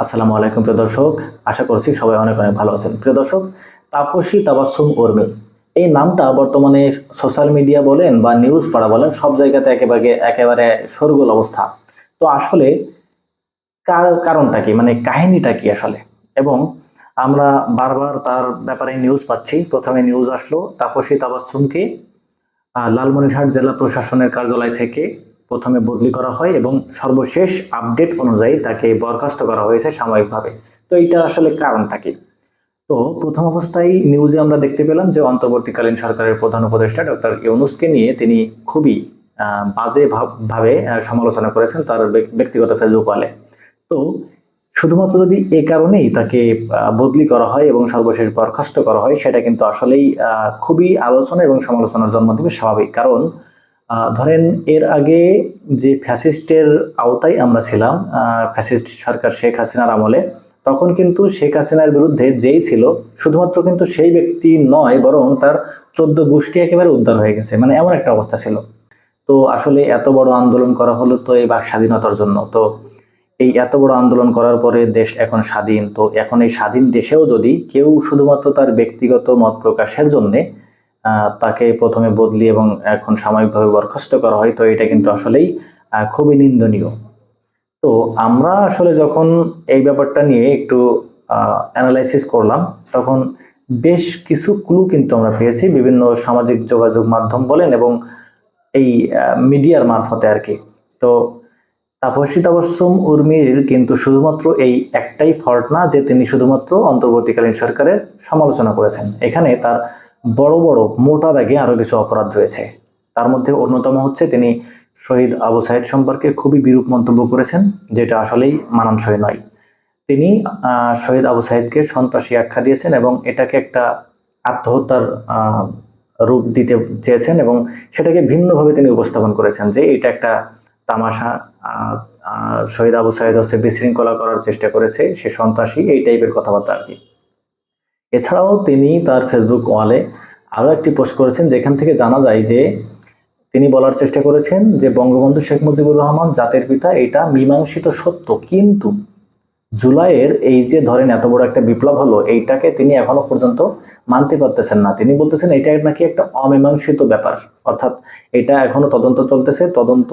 আসসালামু আলাইকুম, প্রিয় দর্শক। আশা করছি সবাই অনেক অনেক ভালো আছেন। প্রিয় দর্শক, তাপসী তাবাসুম উর্মি। এই নামটা বর্তমানে সোশ্যাল মিডিয়া বলেন বা নিউজ পাড়া বলেন, সব জায়গাতে একেবারে একেবারে সরগোল অবস্থা। তো আসলে কার- কারণটা কি? মানে কাহিনীটা কি আসলে? এবং আমরা বারবার তার ব্যাপারে নিউজ পাচ্ছি। প্রথমে নিউজ আসলো তাপসী তাবাসুমকে লালমনিরহাট জেলা প্রশাসনের কার্যালয় থেকে। প্রথমে বদলি করা হয় এবং সর্বশেষ আপডেট অনুযায়ী তাকে বরখাস্ত করা হয়েছে সাময়িকভাবে। তো এইটা আসলে কারণটা কি? তো প্রথম অবস্থায় নিউজে আমরা দেখতে পেলাম যে অন্তর্বর্তীকালীন সরকারের প্রধান উপদেষ্টা ডক্টর ইউনুসকে নিয়ে তিনি খুবই বাজে ভাব- সমালোচনা করেছেন তার ব্যক- ব্যক্তিগত ফেসবুক ওয়ালে তো শুধুমাত্র যদি এ কারণেই তাকে বদলি করা হয় এবং সর্বশেষ বরখাস্ত করা হয়, সেটা কিন্তু আসলেই খুবই আলোচনা এবং সমালোচনার জন্ম দেবে স্বাভাবিক। কারণ ধরেন এর আগে যে ফ্যাসিস্টের আওতায় আমরা ছিলাম ফ্যাসিস্ট সরকার শেখ হাসিনার আমলে, তখন কিন্তু শেখ হাসিনার বিরুদ্ধে যেই ছিল, শুধুমাত্র কিন্তু সেই ব্যক্তি নয়, বরং তার চোদ্দ গোষ্ঠী একেবারে উদ্ধার হয়ে গেছে। মানে এমন একটা অবস্থা ছিল। তো আসলে এত বড় আন্দোলন করা হলো তো এই বাক স্বাধীনতার জন্য। তো এই এত বড় আন্দোলন করার পরে দেশ এখন স্বাধীন। তো এখন এই স্বাধীন দেশেও যদি কেউ শুধুমাত্র তার ব্যক্তিগত মত প্রকাশের জন্যে তাকে প্রথমে বদলি এবং এখন সাময়িকভাবে বরখাস্ত করা হয়, তো এটা কিন্তু আসলেই খুবই নিন্দনীয়। তো আমরা আসলে যখন এই ব্যাপারটা নিয়ে একটু অ্যানালাইসিস করলাম, তখন বেশ কিছু ক্লু কিন্তু আমরা পেয়েছি, বিভিন্ন সামাজিক যোগাযোগ মাধ্যম বলেন এবং এই মিডিয়ার মারফতে আর কি। তো তাপসী তাবস্যম উর্মির কিন্তু শুধুমাত্র এই একটাই ফল্ট না, যে তিনি শুধুমাত্র অন্তর্বর্তীকালীন সরকারের সমালোচনা করেছেন। এখানে তার বড় বড় মোটা দাগে আরও কিছু অপরাধ রয়েছে। তার মধ্যে অন্যতম হচ্ছে তিনি শহীদ আবু সাইদ সম্পর্কে খুবই বিরূপ মন্তব্য করেছেন, যেটা আসলেই মানানসই নয়। তিনি শহীদ আবু সাইদকে সন্ত্রাসী আখ্যা দিয়েছেন এবং এটাকে একটা আত্মহত্যার রূপ দিতে চেয়েছেন এবং সেটাকে ভিন্নভাবে তিনি উপস্থাপন করেছেন যে এটা একটা তামাশা শহীদ আবু সাইদ হচ্ছে বিশৃঙ্খলা করার চেষ্টা করেছে, সে সন্ত্রাসী, এই টাইপের কথাবার্তা আর কি। এছাড়াও তিনি তার ফেসবুক ওয়ালে আরও একটি পোস্ট করেছেন, যেখান থেকে জানা যায় যে তিনি বলার চেষ্টা করেছেন যে বঙ্গবন্ধু শেখ মুজিবুর রহমান জাতির পিতা, এটা মীমাংসিত সত্য। কিন্তু জুলাইয়ের এই যে ধরেন এত বড় একটা বিপ্লব হলো, এইটাকে তিনি এখনও পর্যন্ত মানতে পারতেছেন না। তিনি বলতেছেন, এটা নাকি একটা অমীমাংসিত ব্যাপার। অর্থাৎ এটা এখনও তদন্ত চলতেছে, তদন্ত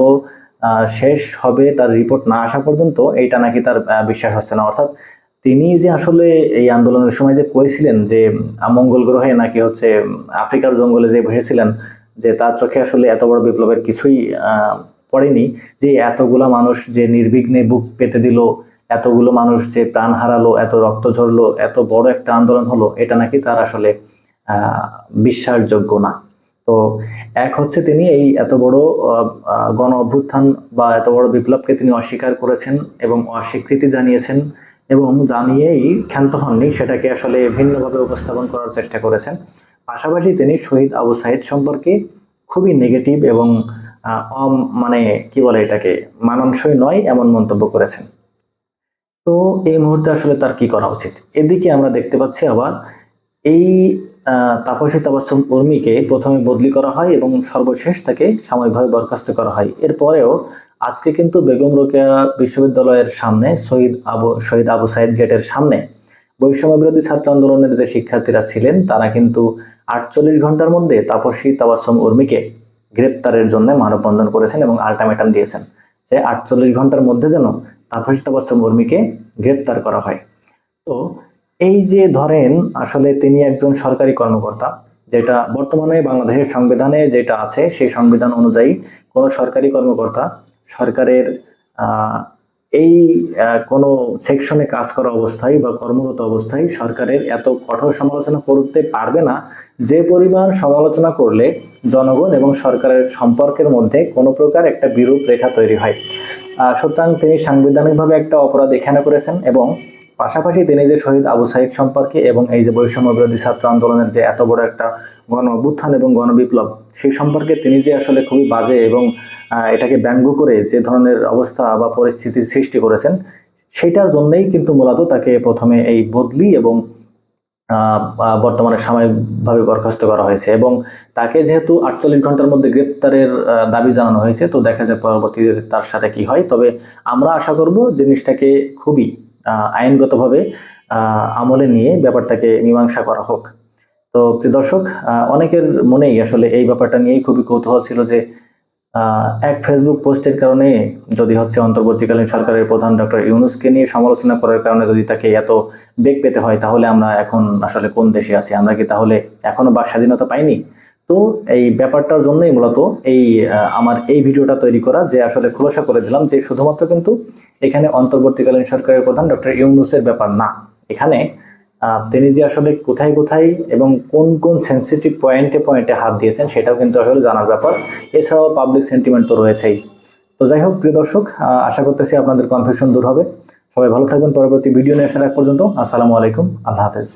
শেষ হবে, তার রিপোর্ট না আসা পর্যন্ত এইটা নাকি তার বিশ্বাস হচ্ছে না। অর্থাৎ তিনি যে আসলে এই আন্দোলনের সময় যে কইছিলেন যে মঙ্গল গ্রহে নাকি হচ্ছে আফ্রিকার জঙ্গলে যে বসেছিলেন, যে তার চোখে আসলে এত বড় বিপ্লবের কিছুই পড়েনি। যে এতগুলা মানুষ যে নির্বিঘ্নে বুক পেতে দিল, এতগুলো মানুষ যে প্রাণ হারালো, এত রক্ত ঝরলো, এত বড় একটা আন্দোলন হলো, এটা নাকি তার আসলে বিশ্বাসযোগ্য না। তো এক হচ্ছে তিনি এই এত বড় গণ অভ্যুত্থান বা এত বড় বিপ্লবকে তিনি অস্বীকার করেছেন এবং অস্বীকৃতি জানিয়েছেন। এবং জানিয়েই ক্ষান্ত হননি, সেটাকে আসলে ভিন্নভাবে উপস্থাপন করার চেষ্টা করেছেন। পাশাপাশি তিনি শহীদ আবু সাহিদ সম্পর্কে খুবই নেগেটিভ এবং অম- মানে কি বলে এটাকে, মানানসই নয় এমন মন্তব্য করেছেন। তো এই মুহূর্তে আসলে তার কি করা উচিত? এদিকে আমরা দেখতে পাচ্ছি আবার এই তাপসী তাবাসুম উর্মিকে প্রথমে বদলি করা হয় এবং সর্বশেষ তাকে সাময়িকভাবে বরখাস্ত করা হয়। এরপরেও আজকে কিন্তু বেগম রোকেয়া বিশ্ববিদ্যালয়ের সামনে, শহীদ আবু শহীদ আবু সাইদ গেটের সামনে বৈষম্য বিরোধী ছাত্র আন্দোলনের যে শিক্ষার্থীরা ছিলেন, তারা কিন্তু আটচল্লিশ ঘণ্টার মধ্যে তাপসী তাবাসুম উর্মিকে গ্রেপ্তারের জন্য মানববন্ধন করেছেন এবং আলটিমেটাম দিয়েছেন যে আটচল্লিশ ঘণ্টার মধ্যে যেন তাপসী তাবাসুম উর্মিকে গ্রেপ্তার করা হয়। তো এই যে ধরেন, আসলে তিনি একজন সরকারি কর্মকর্তা, যেটা বর্তমানে বাংলাদেশের সংবিধানে যেটা আছে, সেই সংবিধান অনুযায়ী কোনো সরকারি কর্মকর্তা সরকারের এই কোনো সেকশনে কাজ করা অবস্থায় বা কর্মরত অবস্থায় সরকারের এত কঠোর সমালোচনা করতে পারবে না। যে পরিমাণ সমালোচনা করলে জনগণ এবং সরকারের সম্পর্কের মধ্যে কোনো প্রকার একটা বিরূপ রেখা তৈরি হয়। সুতরাং তিনি সাংবিধানিকভাবে একটা অপরাধ এখানে করেছেন এবং পাশাপাশি তিনি যে শহীদ আবু সাইদ সম্পর্কে এবং এই যে বৈষম্য বিরোধী ছাত্র আন্দোলনের যে এত বড় একটা গণ অভ্যুত্থান এবং গণবিপ্লব সেই সম্পর্কে তিনি যে আসলে খুবই বাজে এবং এটাকে ব্যঙ্গ করে যে ধরনের অবস্থা বা পরিস্থিতির সৃষ্টি করেছেন, সেটার জন্যই কিন্তু মূলত তাকে প্রথমে এই বদলি এবং বর্তমানে সাময়িকভাবে বরখাস্ত করা হয়েছে এবং তাকে যেহেতু আটচল্লিশ ঘণ্টার মধ্যে গ্রেপ্তারের দাবি জানানো হয়েছে, তো দেখা যায় পরবর্তীতে তার সাথে কি হয়। তবে আমরা আশা করব জিনিসটাকে খুবই আইনগতভাবে আমলে নিয়ে ব্যাপারটাকে মীমাংসা করা হোক। তো প্রিয় দর্শক অনেকের মনেই আসলে এই ব্যাপারটা নিয়েই খুবই কৌতূহল ছিল যে এক ফেসবুক পোস্টের কারণে যদি হচ্ছে অন্তর্বর্তীকালীন সরকারের প্রধান ডক্টর ইউনুসকে নিয়ে সমালোচনা করার কারণে যদি তাকে এত বেগ পেতে হয়, তাহলে আমরা এখন আসলে কোন দেশে আছি? আমরা কি তাহলে এখনও বাক স্বাধীনতা পাইনি? তো এই ব্যাপারটার জন্যই মূলত এই আমার এই ভিডিওটা তৈরি করা যে আসলে খোলাসা করে দিলাম যে শুধুমাত্র কিন্তু এখানে অন্তর্বর্তীকালীন সরকারের প্রধান ডক্টর ইউনুসের ব্যাপার না। এখানে তিনি যে আসলে কোথায় কোথায় এবং কোন কোন সেন্সিটিভ পয়েন্টে পয়েন্টে হাত দিয়েছেন সেটাও কিন্তু আসলে জানার ব্যাপার। এছাড়াও পাবলিক সেন্টিমেন্ট তো রয়েছেই। তো যাই হোক, প্রিয় দর্শক আশা করতেছি আপনাদের কনফিউশন দূর হবে। সবাই ভালো থাকবেন, পরবর্তী ভিডিও নিয়ে আসার এক পর্যন্ত। আসসালামু আলাইকুম, আল্লাহ হাফেজ।